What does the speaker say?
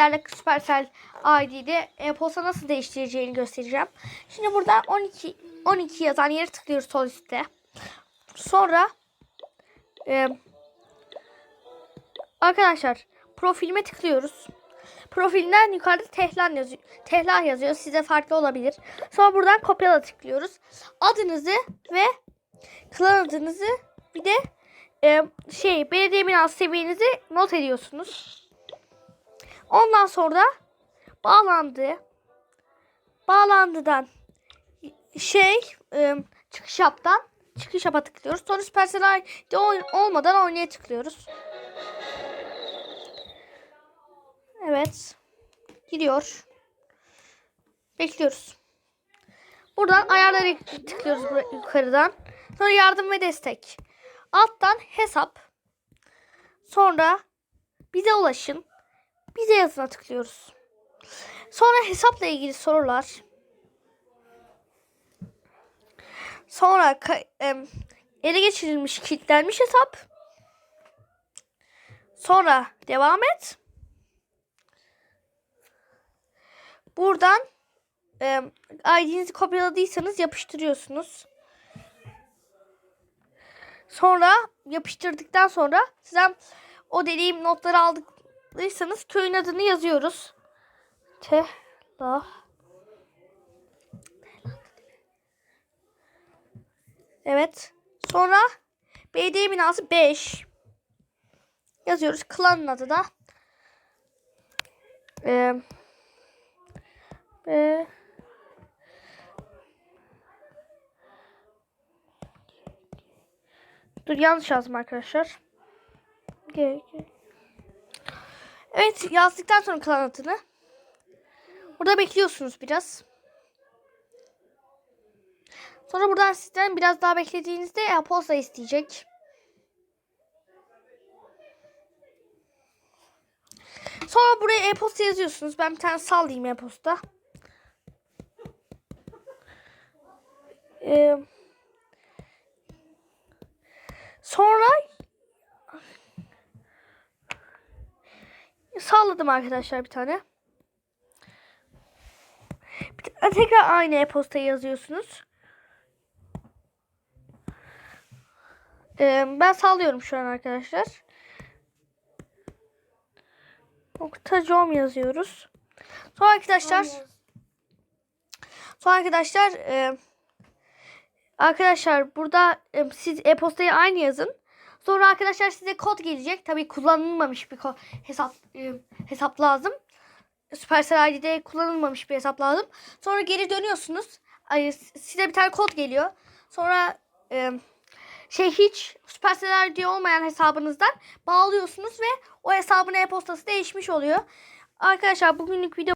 sizlerle Supercell ID'de e-posta nasıl değiştireceğini göstereceğim. Şimdi burada 12 12 yazan yere tıklıyoruz sol üstte. Sonra e, arkadaşlar profilime tıklıyoruz. Profilinden yukarıda tehlan yazıyor. Tehlan yazıyor. Size farklı olabilir. Sonra buradan kopyala tıklıyoruz. Adınızı ve klan adınızı bir de e, şey belediye binası seviyenizi not ediyorsunuz. Ondan sonra bağlandı. Bağlandıdan şey e, çıkış yaptan çıkış yapa tıklıyoruz. Sonra Supercell ID olmadan oynaya tıklıyoruz. Evet. Gidiyor. Bekliyoruz. Buradan ayarları tıklıyoruz yukarıdan. Sonra yardım ve destek. Alttan hesap. Sonra bize ulaşın. Bize yazına tıklıyoruz. Sonra hesapla ilgili sorular. Sonra em, ele geçirilmiş, kilitlenmiş hesap. Sonra devam et. Buradan em, ID'nizi kopyaladıysanız yapıştırıyorsunuz. Sonra yapıştırdıktan sonra sizden o dediğim notları aldıysanız köyün adını yazıyoruz. Tehla. Evet. Sonra belediye binası 5. Yazıyoruz. Klanın adı da. Ee, e, Dur yanlış yazdım arkadaşlar. Ge- ge- Evet yazdıktan sonra klan. Burada bekliyorsunuz biraz. Sonra buradan sizden biraz daha beklediğinizde e-posta isteyecek. Sonra buraya e-posta yazıyorsunuz. Ben bir tane sallayayım e-posta. Ee, sonra salladım arkadaşlar bir tane. Bir tane tekrar aynı e-postayı yazıyorsunuz. Ee, ben sallıyorum şu an arkadaşlar. Nokta.com yazıyoruz. Sonra arkadaşlar sonra arkadaşlar e, arkadaşlar burada e, siz e-postayı aynı yazın. Sonra arkadaşlar size kod gelecek. Tabii kullanılmamış bir hesap e, hesap lazım. Supercell ID'de kullanılmamış bir hesap lazım. Sonra geri dönüyorsunuz. Ay, size bir tane kod geliyor. Sonra e, şey hiç Supercell ID olmayan hesabınızdan bağlıyorsunuz ve o hesabın e-postası değişmiş oluyor. Arkadaşlar bugünlük video